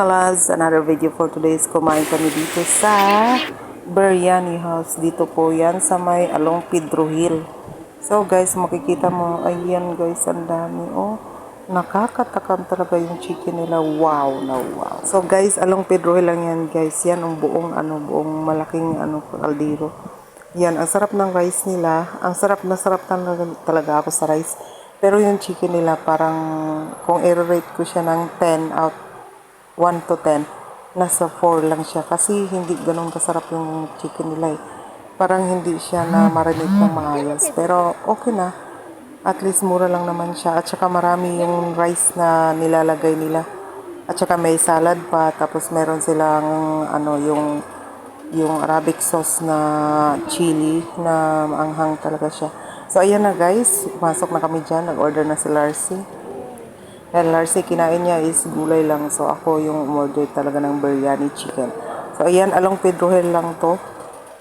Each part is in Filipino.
mga. Another video for today is kumain kami dito sa Biryani House. Dito po yan sa may Along Pedro Hill. So guys, makikita mo, ayan guys, ang dami. Oh, nakakatakam talaga yung chicken nila. Wow na wow. So guys, Along Pedro Hill lang yan guys. Yan ang buong, ano, buong malaking ano, kaldero. Yan, ang sarap ng rice nila. Ang sarap na sarap talaga, talaga ako sa rice. Pero yung chicken nila parang kung i-rate ko siya ng 10 out 1 to 10, nasa 4 lang siya. Kasi hindi ganun kasarap yung chicken nila eh. Parang hindi siya na marinate ng maayos. Pero okay na. At least mura lang naman siya. At saka marami yung rice na nilalagay nila. At saka may salad pa. Tapos meron silang ano yung yung Arabic sauce na chili na maanghang talaga siya. So ayan na guys, pasok na kami dyan. Nag-order na si Larcy. Larcy, kinain niya is gulay lang. So, ako yung umorder talaga ng biryani chicken. So, ayan, along Pedro Hill lang to.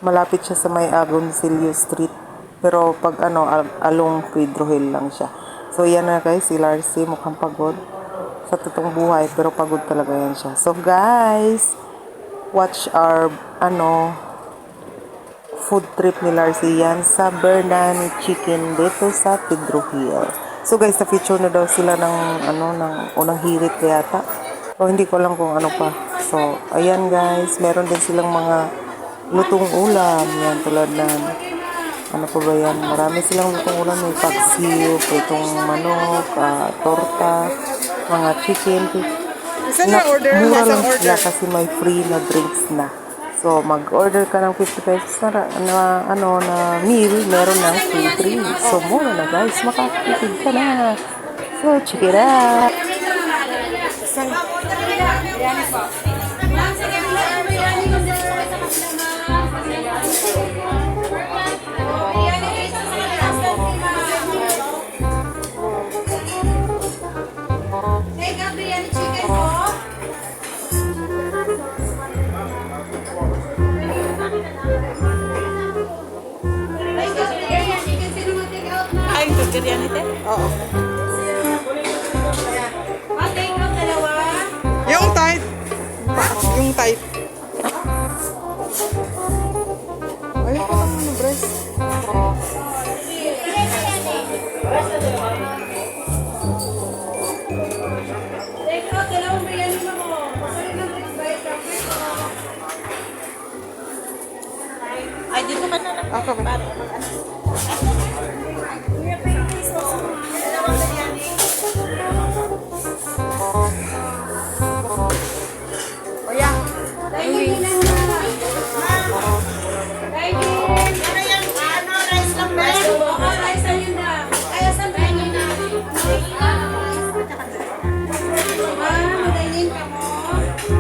Malapit siya sa may Agoncillo Street. Pero, pag ano, al- along Pedro Hill lang siya. So, ayan na guys, si Larcy mukhang pagod sa totoong buhay. Pero pagod talaga yan siya. So, guys, watch our, ano, food trip ni Larcy yan sa Bernani Chicken dito sa Pedro Hill. So guys, na feature na daw sila ng ano ng unang hirit yata. O hindi ko lang kung ano pa. So, ayan guys, meron din silang mga lutong ulam. Yan tulad ng ano pa ba yan? Marami silang lutong ulam. May paksiw, itong manok, ah, torta, mga chicken. Saan na order? Mura lang order? sila kasi may free na drinks na. So, mag-order ka ng 50 pesos na, na, ano, na meal, meron ng free drink. So, mura na guys, makakitid ka na. So, check it out. Mega biryani te? Oo. Ah, take out dalawa. Yung tight. Yung tight. Ay, ko lang yung breast. Take out dalawang biryani mo Ay, dito ka na lang. Ako ba? Kuya.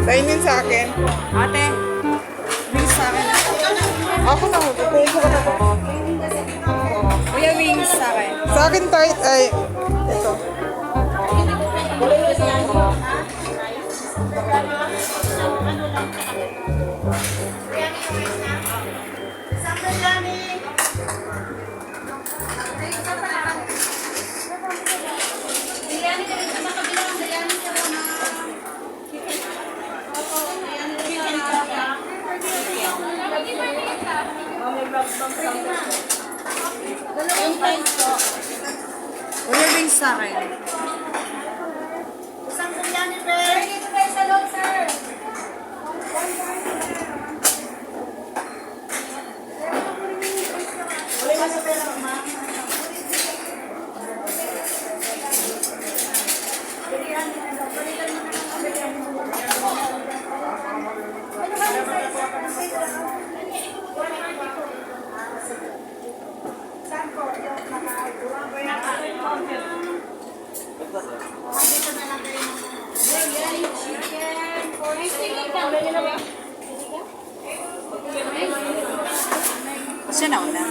Dining sa akin. Ate. Wings sa akin. Ako na. Kuya ko na. Kuya, wings sa akin. Sa akin tight ay ito. Biryani ka rin sa mga kabilang. Biryani ka rin na. Yung times po. Kuya wings sa akin. Isang biryani, pe. Dito kayo sa loob, sir. Biryani chicken. Ay, sige ka. Siya na una.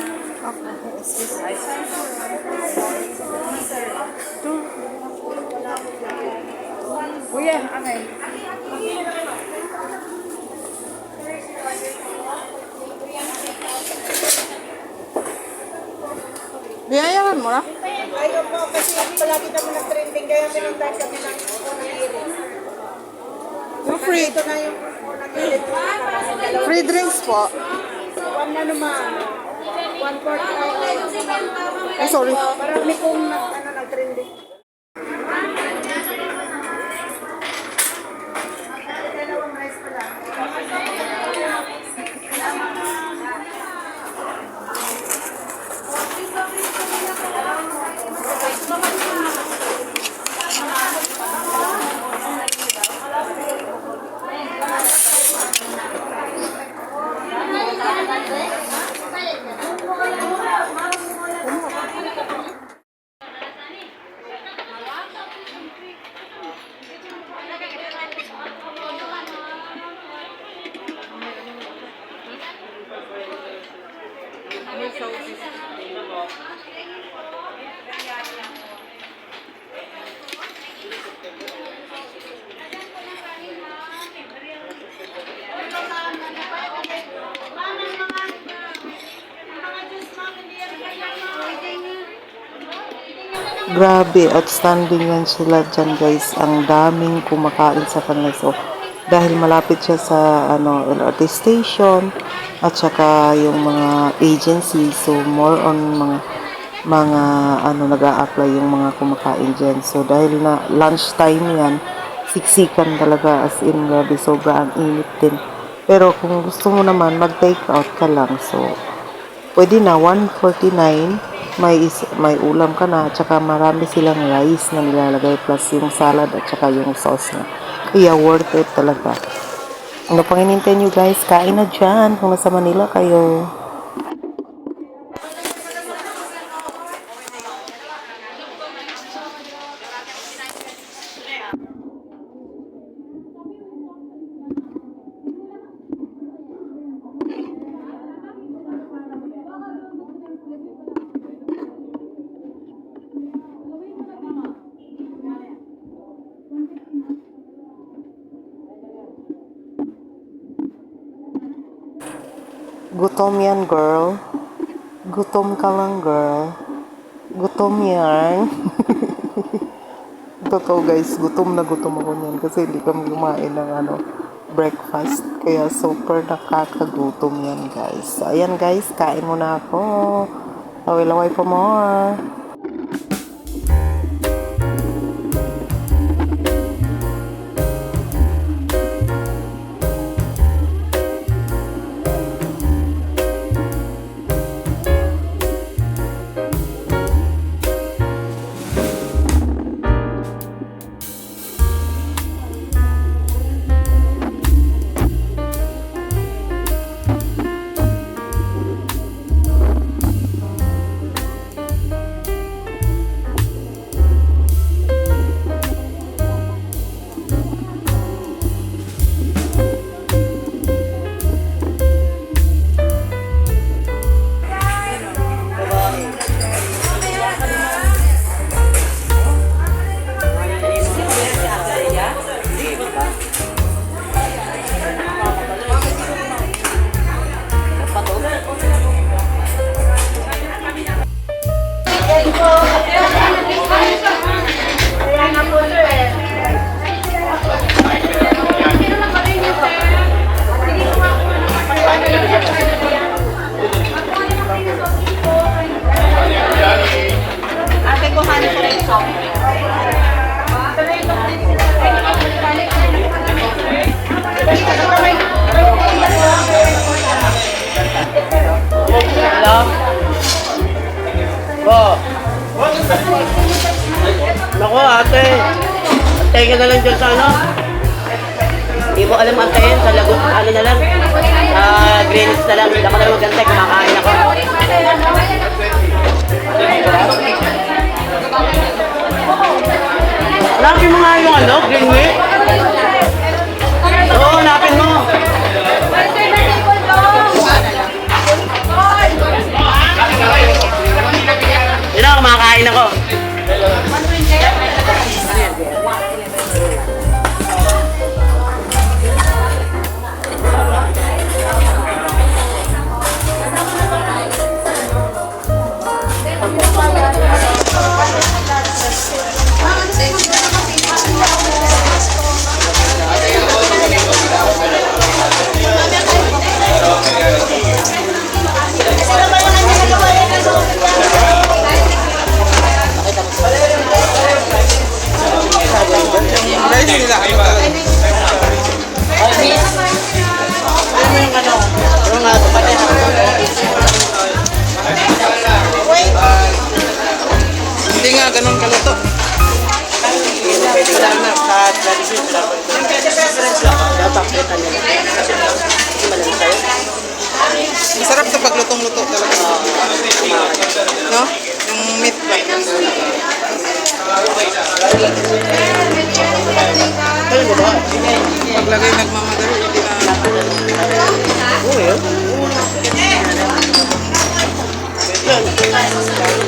Kuya, akin. Mo na. Ayaw po, kasi palagi kami nag-trending, kaya pinuntahan kami ng iris. Yung free. Ito na yung Free drinks po. one na naman. One fourth ay. Ay, sorry. Marami kong ano, nag-trending. Grabe, outstanding yan sila dyan guys. Ang daming kumakain sa kanila. So, dahil malapit siya sa ano, LRT station at saka yung mga agency. So, more on mga mga ano nag apply yung mga kumakain dyan. So, dahil na lunch time yan, siksikan talaga as in grabe. Sobra ang init din. Pero kung gusto mo naman, mag-take out ka lang. So, pwede na 149 may is, may ulam ka na at saka marami silang rice na nilalagay plus yung salad at saka yung sauce na kaya worth it talaga. Ano pang inintay nyo guys? Kain na dyan kung nasa Manila kayo gutom yan girl. Gutom ka lang girl. Gutom yan. Totoo guys gutom na gutom ako niyan kasi hindi kami kumain ng ano breakfast. Kaya super nakakagutom yan guys. So, ayan guys kain muna ako. Laway-laway pa more ate. Antay ka na lang dyan sa ano. Hindi mo alam antayin sa lagot. Ano na lang. Sa greens na lang. Hindi na lang magantay. Kumakain ako. Difference lang. Sa'yo. Masarap sa paglutong-luto talaga. No? Yung meat ba? Paglagay nagmamadali, hindi na... Oo yun. Kaya